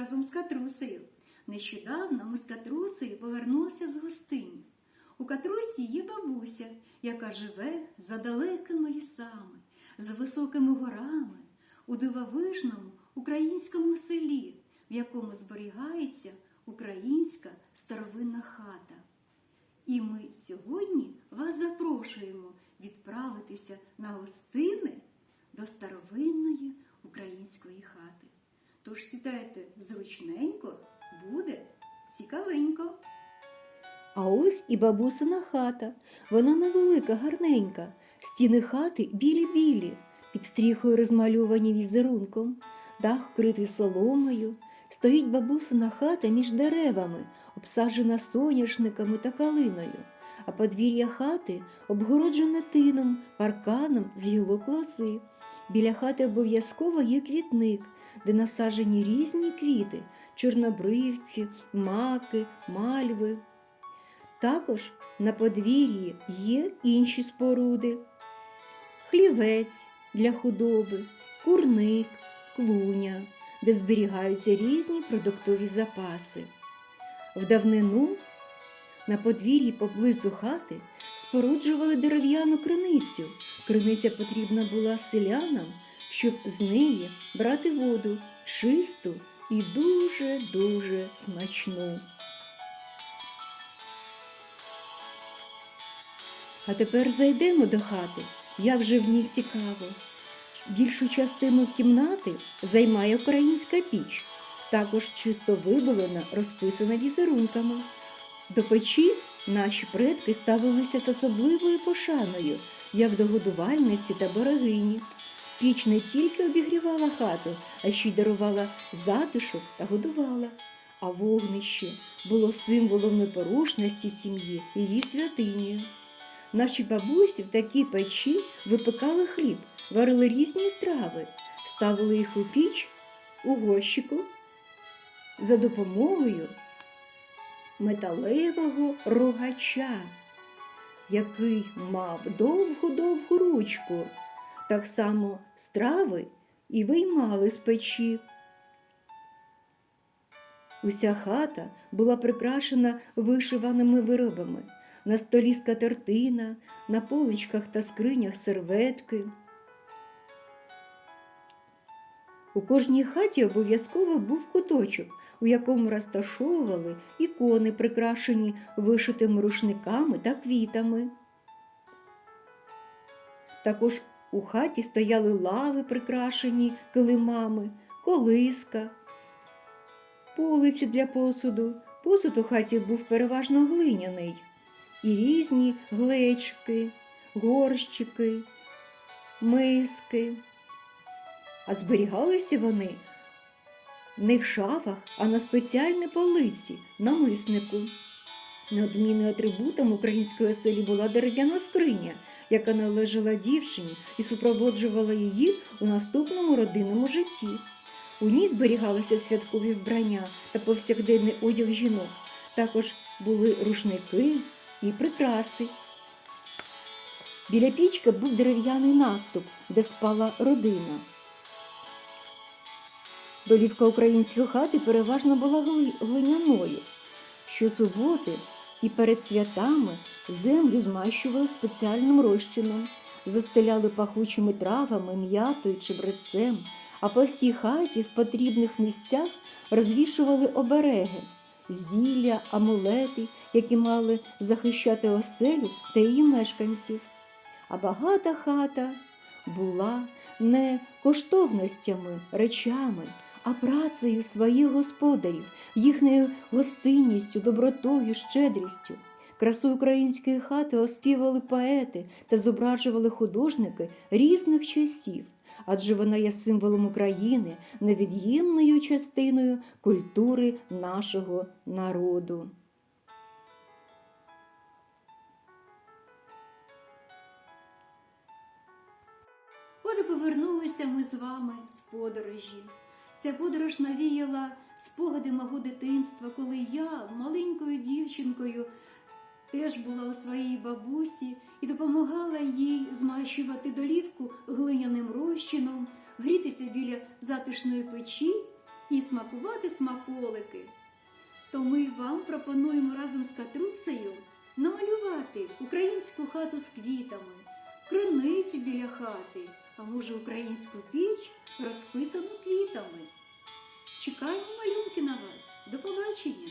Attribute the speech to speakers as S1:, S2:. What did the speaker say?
S1: разом з Катрусею. Нещодавно ми з Катрусею повернулися з гостині. У Катрусі є бабуся, яка живе за далекими лісами, за високими горами, у дивовижному українському селі, в якому зберігається українська старовинна хата. І ми сьогодні вас запрошуємо відправитися на гостини до старовинної української хати. Тож сідайте зручненько, буде цікавенько.
S2: А ось і бабусина хата. Вона невелика, гарненька. Стіни хати білі-білі, під стріхою розмальовані візерунком, дах вкритий соломою. Стоїть бабусина хата між деревами, обсаджена соняшниками та калиною, а подвір'я хати обгороджене тином, парканом з гілок лози. Біля хати обов'язково є квітник, де насаджені різні квіти чорнобривці, маки, мальви. Також на подвір'ї є інші споруди: хлівець для худоби, курник, клуня, де зберігаються різні продуктові запаси. В давнину на подвір'ї поблизу хати споруджували дерев'яну криницю. Криниця потрібна була селянам, щоб з неї брати воду чисту і дуже-дуже смачну. А тепер зайдемо до хати, як же в ній цікаво. Більшу частину кімнати займає українська піч, також чисто вибелена, розписана візерунками. До печі наші предки ставилися з особливою пошаною, як до годувальниці та берегині. Піч не тільки обігрівала хату, а ще й дарувала затишок та годувала. А вогнище було символом непорушності сім'ї її святинею. Наші бабусі в такій печі випекали хліб, варили різні страви, ставили їх у піч у горщику за допомогою металевого рогача, який мав довгу-довгу ручку. Так само страви і виймали з печі. Уся хата була прикрашена вишиваними виробами. На столі скатертина, на поличках та скринях серветки. У кожній хаті обов'язково був куточок, у якому розташовували ікони, прикрашені вишитими рушниками та квітами. Також у хаті стояли лави, прикрашені килимами, колиска, полиці для посуду. Посуд у хаті був переважно глиняний і різні глечки, горщики, миски. А зберігалися вони не в шафах, а на спеціальній полиці, на миснику. Неодмінним атрибутом української оселі була дерев'яна скриня, яка належала дівчині і супроводжувала її у наступному родинному житті. У ній зберігалися святкові вбрання та повсякденний одяг жінок. Також були рушники і прикраси. Біля пічки був дерев'яний наступ, де спала родина. Долівка української хати переважно була гли- глиняною. Щосуботи і перед святами землю змащували спеціальним розчином, застеляли пахучими травами, м'ятою чи брецем, а по всій хаті в потрібних місцях розвішували обереги, зілля, амулети, які мали захищати оселю та її мешканців. А багата хата була не коштовностями, речами, а працею своїх господарів, їхньою гостинністю, добротою, щедрістю. Красу української хати оспівали поети та зображували художники різних часів, адже вона є символом України, невід'ємною частиною культури нашого народу.
S1: От повернулися ми з вами з подорожі. Ця подорож навіяла спогади мого дитинства, коли я маленькою дівчинкою теж була у своїй бабусі і допомагала їй змащувати долівку глиняним розчином, грітися біля затишної печі і смакувати смаколики. То ми вам пропонуємо разом з Катрусею намалювати українську хату з квітами, криницю біля хати, а може українську піч розписану квітами. Чекаємо малюнки на вас. До побачення!